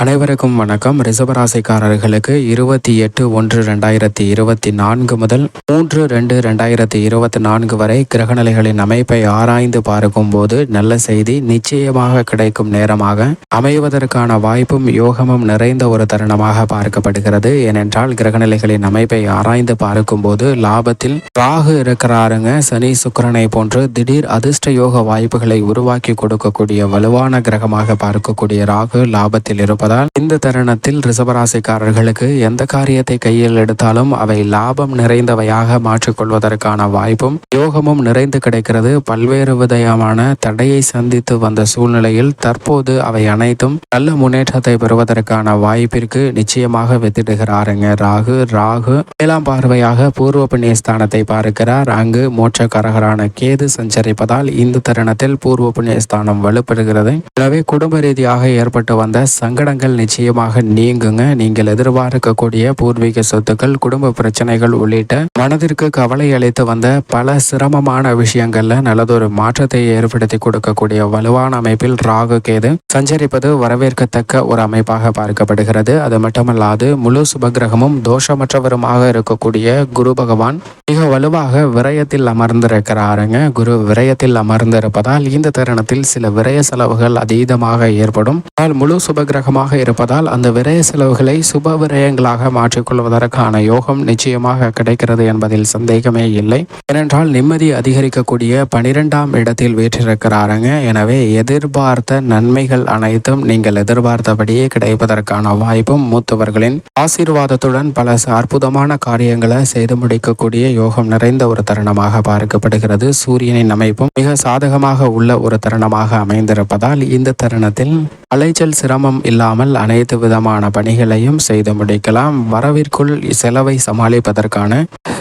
அனைவருக்கும் வணக்கம். ரிசவராசிக்காரர்களுக்கு இருபத்தி எட்டு ஒன்று ரெண்டாயிரத்தி இருபத்தி நான்கு முதல் மூன்று ரெண்டு ரெண்டாயிரத்தி இருபத்தி நான்கு வரை கிரகநிலைகளின் அமைப்பை ஆராய்ந்து பார்க்கும் போது நல்ல செய்தி நிச்சயமாக கிடைக்கும் நேரமாக அமைவதற்கான வாய்ப்பும் யோகமும் நிறைந்த ஒரு தருணமாக பார்க்கப்படுகிறது. ஏனென்றால் கிரகநிலைகளின் அமைப்பை ஆராய்ந்து பார்க்கும் போது லாபத்தில் ராகு இருக்கிறாருங்க. சனி சுக்கரனை போன்று திடீர் அதிர்ஷ்ட யோக வாய்ப்புகளை உருவாக்கி கொடுக்கக்கூடிய வலுவான கிரகமாக பார்க்கக்கூடிய ராகு லாபத்தில் இருப்பதால் இந்த தருணத்தில் ரிசபராசிக்காரர்களுக்கு எந்த காரியத்தை கையில் எடுத்தாலும் அவை லாபம் நிறைந்தவையாக மாற்றிக்கொள்வதற்கான வாய்ப்பும் யோகமும் நிறைந்து கிடைக்கிறது. பல்வேறு விதமான தடையை சந்தித்து வந்த சூழ்நிலையில் தற்போது அவை அனைத்தும் நல்ல முன்னேற்றத்தை பெறுவதற்கான வாய்ப்பிற்கு நிச்சயமாக வித்திடுகிறாருங்க ராகு ராகு ஏழாம் பார்வையாக பூர்வ புண்ணிய ஸ்தானத்தை பார்க்கிறார். அங்கு மோட்சக்காரகரான கேது சஞ்சரிப்பதால் இந்த தருணத்தில் பூர்வ புண்ணிய ஸ்தானம் வலுப்பெறுகிறது. எனவே குடும்ப ரீதியாக ஏற்பட்டு வந்த சங்கட சங்கடங்கள் நிச்சயமாக நீங்குங்க. நீங்கள் எதிர்பார்க்கக்கூடிய பூர்வீக சொத்துக்கள் குடும்ப பிரச்சனைகள் உள்ளிட்ட மனதிற்கு கவலை அளித்து வந்த பல சிரமமான விஷயங்கள்ல நல்லதொரு மாற்றத்தை ஏற்படுத்தி கொடுக்கக்கூடிய வலுவான அமைப்பில் ராகு கேது சஞ்சரிப்பது வரவேற்கத்தக்க ஒரு அமைப்பாக பார்க்கப்படுகிறது. அது மட்டுமல்லாது முழு சுபகிரகமும் தோஷமற்றவருமாக இருக்கக்கூடிய குரு பகவான் மிக வலுவாக விரயத்தில் அமர்ந்திருக்கிறாருங்க. குரு விரயத்தில் அமர்ந்திருப்பதால் இந்த தருணத்தில் சில விரய செலவுகள் அதீதமாக ஏற்படும். ஆனால் முழு சுபகிரகமாக இருப்பதால் அந்த விரய செலவுகளை சுப விரயங்களாக மாற்றிக்கொள்வதற்கான யோகம் நிச்சயமாக கிடைக்கிறது என்பதில் சந்தேகமே இல்லை. ஏனென்றால் நிம்மதி அதிகரிக்கக்கூடிய பனிரெண்டாம் இடத்தில் வீற்றிருக்கிறாருங்க. எனவே எதிர்பார்த்த நன்மைகள் அனைத்தும் நீங்கள் எதிர்பார்த்தபடியே கிடைப்பதற்கான வாய்ப்பும் மூத்தவர்களின் ஆசீர்வாதத்துடன் பல அற்புதமான காரியங்களை செய்து முடிக்கக்கூடிய யோகம் நிறைந்த ஒரு தருணமாக பார்க்கப்படுகிறது. சூரியனின் அமைப்பும் மிக சாதகமாக உள்ள ஒரு தருணமாக அமைந்திருப்பதால் இந்த தருணத்தில் அலைச்சல் சிரமம் இல்லாமல் அனைத்து விதமான பணிகளையும் செய்து முடிக்கலாம். வரவிற்குள் செலவை சமாளிப்பதற்கான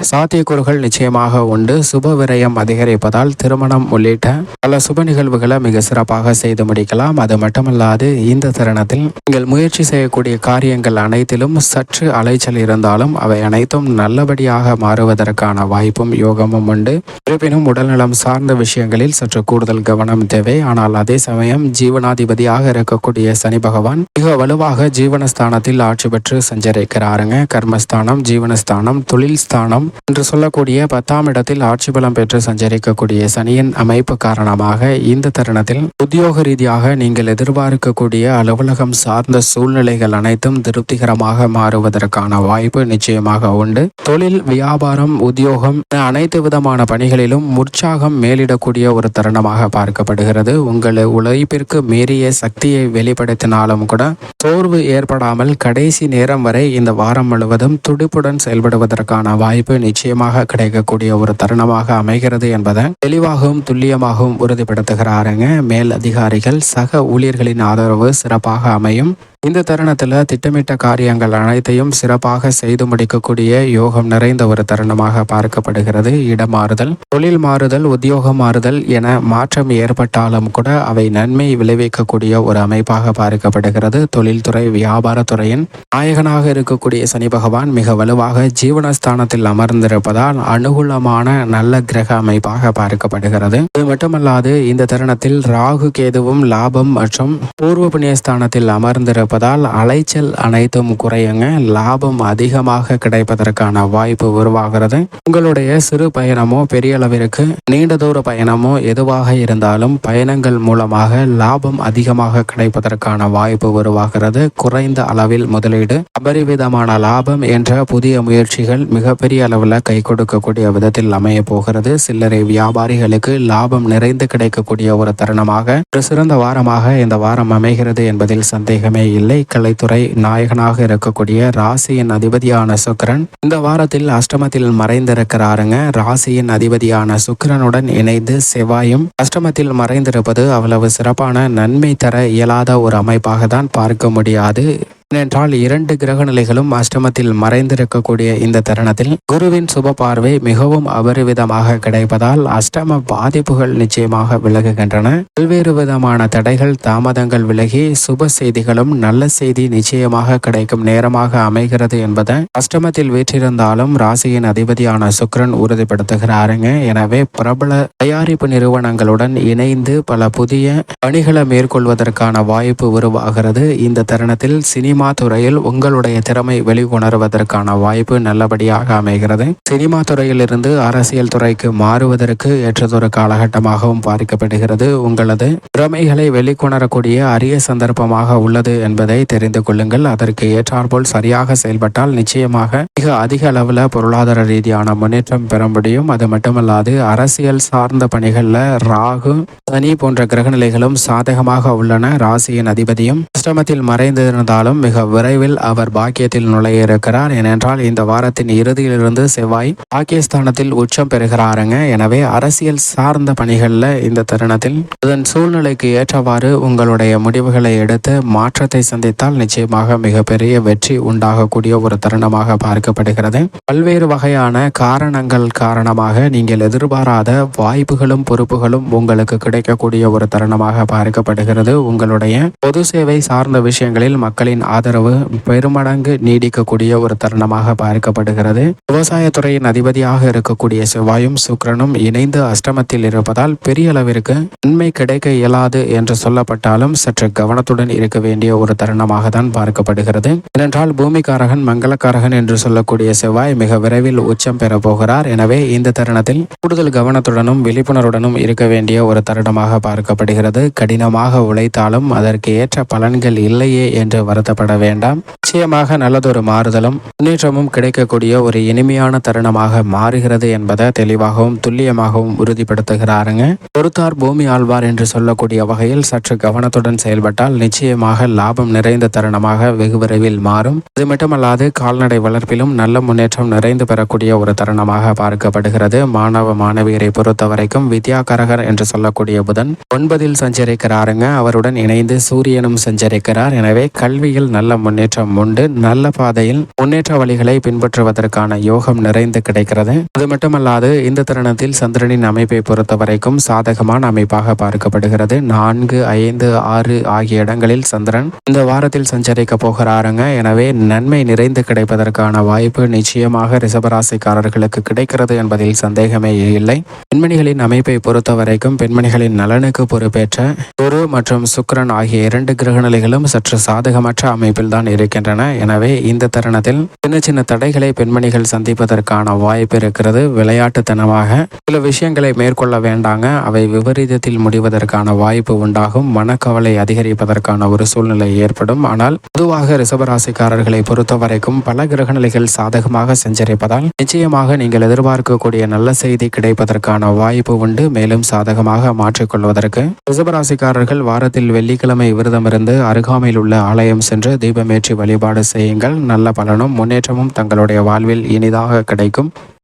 சாத்தியக்கூறுகள் நிச்சயமாக உண்டு. சுப விரயம் அதிகரிப்பதால் திருமணம் உள்ளிட்ட பல சுப நிகழ்வுகளை மிக சிறப்பாக செய்து முடிக்கலாம். அது மட்டுமல்லாது இந்த தருணத்தில் நீங்கள் முயற்சி செய்யக்கூடிய காரியங்கள் அனைத்திலும் சற்று அலைச்சல் இருந்தாலும் அவை அனைத்தும் நல்லபடியாக மாறுவதற்கான வாய்ப்பும் யோகமும் உண்டு. இருப்பினும் உடல்நலம் சார்ந்த விஷயங்களில் சற்று கூடுதல் கவனம் தேவை. ஆனால் அதே சமயம் ஜீவனாதிபதியாக இருக்கக்கூடிய சனி பகவான் மிக வலுவாக ஜீவனஸ்தானத்தில் ஆட்சி பெற்று சஞ்சரிக்கிறாருங்க. கர்மஸ்தானம் ஜீவனஸ்தானம் தொழில் ஸ்தானம் என்று சொல்லக்கூடிய பத்தாம் இடத்தில் ஆட்சி பலம் பெற்று சஞ்சரிக்கக்கூடிய சனியின் அமைப்பு காரணமாக இந்த தருணத்தில் உத்தியோக ரீதியாக நீங்கள் எதிர்பார்க்கக்கூடிய அலுவலகம் சார்ந்த சூழ்நிலைகள் அனைத்தும் திருப்திகரமாக மாறுவதற்கான வாய்ப்பு நிச்சயமாக உண்டு. தொழில் வியாபாரம் உத்தியோகம் அனைத்து விதமான பணிகளிலும் உற்சாகம் மேலிடக்கூடிய ஒரு தருணமாக பார்க்கப்படுகிறது. உங்கள் உழைப்பிற்கு மீறிய சக்தியை வெளிப்படுத்தினாலும் கூட சோர்வு ஏற்படாமல் கடைசி நேரம் வரை இந்த வாரம் முழுவதும் துடிப்புடன் செயல்படுவதற்கான வாய்ப்பு நிச்சயமாக கிடைக்கக்கூடிய ஒரு தருணமாக அமைகிறது என்பதை தெளிவாகவும் துல்லியமாகவும் உறுதிப்படுத்துகிறாருங்க. மேல் அதிகாரிகள் சக ஊழியர்களின் ஆதரவு சிறப்பாக அமையும். இந்த தருணத்தில் திட்டமிட்ட காரியங்கள் அனைத்தையும் சிறப்பாக செய்து முடிக்கக்கூடிய யோகம் நிறைந்த ஒரு தருணமாக பார்க்கப்படுகிறது. இடமாறுதல் தொழில் மாறுதல் உத்தியோக மாறுதல் என மாற்றம் ஏற்பட்டாலும் கூட அவை நன்மை விளைவிக்கக்கூடிய ஒரு அமைப்பாக பார்க்கப்படுகிறது. தொழில்துறை வியாபாரத்துறையின் நாயகனாக இருக்கக்கூடிய சனி பகவான் மிக வலுவாக ஜீவனஸ்தானத்தில் அமர்ந்திருப்பதால் அனுகூலமான நல்ல கிரக அமைப்பாக பார்க்கப்படுகிறது. இது மட்டுமல்லாது இந்த தருணத்தில் ராகு கேதுவும் லாபம் மற்றும் பூர்வ புண்ணியஸ்தானத்தில் அமர்ந்திருப்ப இருப்பதால் அலைச்சல் அனைத்தும் குறையுங்க. லாபம் அதிகமாக கிடைப்பதற்கான வாய்ப்பு உருவாகிறது. உங்களுடைய சிறு பயணமோ பெரிய அளவிற்கு நீண்ட தூர பயணமோ எதுவாக இருந்தாலும் பயணங்கள் மூலமாக லாபம் அதிகமாக கிடைப்பதற்கான வாய்ப்பு உருவாகிறது. குறைந்த அளவில் முதலீடு அபரிவிதமான லாபம் என்ற புதிய முயற்சிகள் மிகப்பெரிய அளவில் கை கொடுக்கக்கூடிய விதத்தில் அமைய போகிறது. சில்லறை வியாபாரிகளுக்கு லாபம் நிறைந்து கிடைக்கக்கூடிய ஒரு தருணமாக ஒரு சிறந்த வாரமாக இந்த வாரம் அமைகிறது என்பதில் சந்தேகமே இல்லை. கலைத்துறை நாயகனாக இருக்கக்கூடிய ராசியின் அதிபதியான சுக்கிரன் இந்த வாரத்தில் அஷ்டமத்தில் மறைந்திருக்கிறாருங்க. ராசியின் அதிபதியான சுக்கரனுடன் இணைந்து செவ்வாயும் அஷ்டமத்தில் மறைந்திருப்பது அவ்வளவு சிறப்பான நன்மை தர இயலாத ஒரு அமைப்பாக தான் பார்க்க முடியாது. ஏனென்றால் இரண்டு கிரக நிலைகளும் அஷ்டமத்தில் மறைந்திருக்கக்கூடிய இந்த தருணத்தில் குருவின் சுப பார்வை மிகவும் அபரிவிதமாக கிடைப்பதால் அஷ்டம பாதிப்புகள் நிச்சயமாக விலகுகின்றன. பல்வேறு விதமான தடைகள் தாமதங்கள் விலகி சுப செய்திகளும் நல்ல செய்தி நிச்சயமாக கிடைக்கும் நேரமாக அமைகிறது என்பதை அஷ்டமத்தில் வீற்றிருந்தாலும் ராசியின் அதிபதியான சுக்ரன் உறுதிப்படுத்துகிறாருங்க. எனவே பிரபல தயாரிப்பு நிறுவனங்களுடன் இணைந்து பல புதிய பணிகளை மேற்கொள்வதற்கான வாய்ப்பு உருவாகிறது. இந்த தருணத்தில் சினிமா துறையில் உங்களுடைய திறமை வெளிக்கொணர்வதற்கான வாய்ப்பு நல்லபடியாக அமைகிறது. சினிமா துறையிலிருந்து அரசியல் துறைக்கு மாறுவதற்கு ஏற்றதொரு காலகட்டமாகவும் பார்க்கப்படுகிறது உங்களது திறமைகளை வெளிக்கொணரக்கூடிய அரிய சந்தர்ப்பமாக உள்ளது என்பதை தெரிந்து கொள்ளுங்கள். அதற்கு ஏற்றாற்போல் சரியாக செயல்பட்டால் நிச்சயமாக மிக அதிக அளவில் பொருளாதார ரீதியான முன்னேற்றம் பெற முடியும். அது மட்டுமல்லாது அரசியல் சார்ந்த பணிகளில் ராகு சனி போன்ற கிரகநிலைகளும் சாதகமாக உள்ளன. ராசியின் அதிபதியும் அஷ்டமத்தில் மறைந்திருந்தாலும் மிக விரைவில் அவர் பாக்கியத்தில் நுழைய இருக்கிறார் ஏனென்றால் இந்த வாரத்தின் இறுதியிலிருந்து செவ்வாய் பாகிஸ்தானத்தில் உச்சம் பெறுகிறாருங்க. எனவே அரசியல் சார்ந்த பணிகளில் இந்த தருணத்தில் அதன் சூழ்நிலைக்கு ஏற்றவாறு உங்களுடைய முடிவுகளை எடுத்து மாற்றத்தை சந்தித்தால் நிச்சயமாக மிகப்பெரிய வெற்றி உண்டாகக்கூடிய ஒரு தருணமாக பார்க்கப்படுகிறது. பல்வேறு வகையான காரணங்கள் காரணமாக நீங்கள் எதிர்பாராத வாய்ப்புகளும் பொறுப்புகளும் உங்களுக்கு கிடைக்கக்கூடிய ஒரு தருணமாக பார்க்கப்படுகிறது. உங்களுடைய பொது சேவை சார்ந்த விஷயங்களில் மக்களின் ஆதரவு பெருமடங்கு நீடிக்கக்கூடிய ஒரு தருணமாக பார்க்கப்படுகிறது. விவசாயத்துறையின் அதிபதியாக இருக்கக்கூடிய செவ்வாயும் சுக்கரனும் இணைந்து அஷ்டமத்தில் இருப்பதால் பெரிய அளவிற்கு நன்மை கிடைக்க இயலாது என்று சொல்லப்பட்டாலும் சற்று கவனத்துடன் இருக்க வேண்டிய ஒரு தருணமாக தான் பார்க்கப்படுகிறது. ஏனென்றால் பூமிகாரகன் மங்களக்காரகன் என்று சொல்லக்கூடிய செவ்வாய் மிக விரைவில் உச்சம் பெற போகிறார். எனவே இந்த தருணத்தில் கூடுதல் கவனத்துடனும் விழிப்புணர்வுடனும் இருக்க வேண்டிய ஒரு தருணமாக பார்க்கப்படுகிறது. கடினமாக உழைத்தாலும் அதற்கு ஏற்ற பலன்கள் இல்லையே என்று வருத்தப்பட வேண்டாம். நிச்சயமாக நல்லதொரு மாறுதலும் முன்னேற்றமும் கிடைக்கக்கூடிய ஒரு இனிமையான தருணமாக மாறுகிறது என்பதை தெளிவாகவும் துல்லியமாகவும் உறுதிப்படுத்துகிறாருங்க. பொறுத்தார் பூமி ஆழ்வார் என்று சொல்லக்கூடிய வகையில் சற்று கவனத்துடன் செயல்பட்டால் நிச்சயமாக லாபம் நிறைந்த தருணமாக வெகு விரைவில் மாறும். அது மட்டுமல்லாது கால்நடை வளர்ப்பிலும் நல்ல முன்னேற்றம் நிறைந்து பெறக்கூடிய ஒரு தருணமாக பார்க்கப்படுகிறது. மாணவ மாணவியரை பொறுத்த வரைக்கும் வித்யாகரகர் என்று சொல்லக்கூடிய புதன் ஒன்பதில் சஞ்சரிக்கிறாருங்க. அவருடன் இணைந்து சூரியனும் சஞ்சரிக்கிறார். எனவே கல்வியில் நல்ல முன்னேற்றம் உண்டு. நல்ல பாதையில் முன்னேற்ற வழிகளை பின்பற்றுவதற்கான யோகம் நிறைந்து கிடைக்கிறது. அது மட்டுமல்லாது இந்த தருணத்தில் சந்திரனின் அமைப்பை பொறுத்த வரைக்கும் சாதகமான அமைப்பாக பார்க்கப்படுகிறது. நான்கு ஐந்து ஆறு ஆகிய இடங்களில் சந்திரன் இந்த வாரத்தில் சஞ்சரிக்க போகிறாருங்க. எனவே நன்மை நிறைந்து கிடைப்பதற்கான வாய்ப்பு நிச்சயமாக ரிசபராசிக்காரர்களுக்கு கிடைக்கிறது என்பதில் சந்தேகமே இல்லை. பெண்மணிகளின் அமைப்பை பொறுத்த வரைக்கும் பெண்மணிகளின் நலனுக்கு பொறுப்பேற்ற குரு மற்றும் சுக்கிரன் ஆகிய இரண்டு கிரகநிலைகளும் சற்று சாதகமற்ற அமைப்பில் தான் இருக்கின்றன. எனவே இந்த தருணத்தில் சின்ன சின்ன தடைகளை பெண்மணிகள் சந்திப்பதற்கான வாய்ப்பு இருக்கிறது. விளையாட்டுத்தனமாக சில விஷயங்களை மேற்கொள்ள வேண்டாங்க. அவை விபரீதத்தில் முடிவதற்கான வாய்ப்பு உண்டாகும். மனக்கவலை அதிகரிப்பதற்கான ஒரு சூழ்நிலை ஏற்படும். ஆனால் பொதுவாக ரிசபராசிக்காரர்களை பொறுத்த வரைக்கும் பல கிரகநிலைகள் சாதகமாக சஞ்சரிப்பதால் நிச்சயமாக நீங்கள் எதிர்பார்க்கக்கூடிய நல்ல செய்தி கிடைப்பதற்கான வாய்ப்பு உண்டு. மேலும் சாதகமாக மாற்றிக்கொள்வதற்கு ரிசபராசிக்காரர்கள் வாரத்தில் வெள்ளிக்கிழமை விரதமிருந்து அருகாமையில் உள்ள ஆலயம் சென்று சென்று தீபமேற்றி வழிபாடு செய்யுங்கள். நல்ல பலனும் முன்னேற்றமும் தங்களுடைய வாழ்வில் இனிதாக கிடைக்கும்.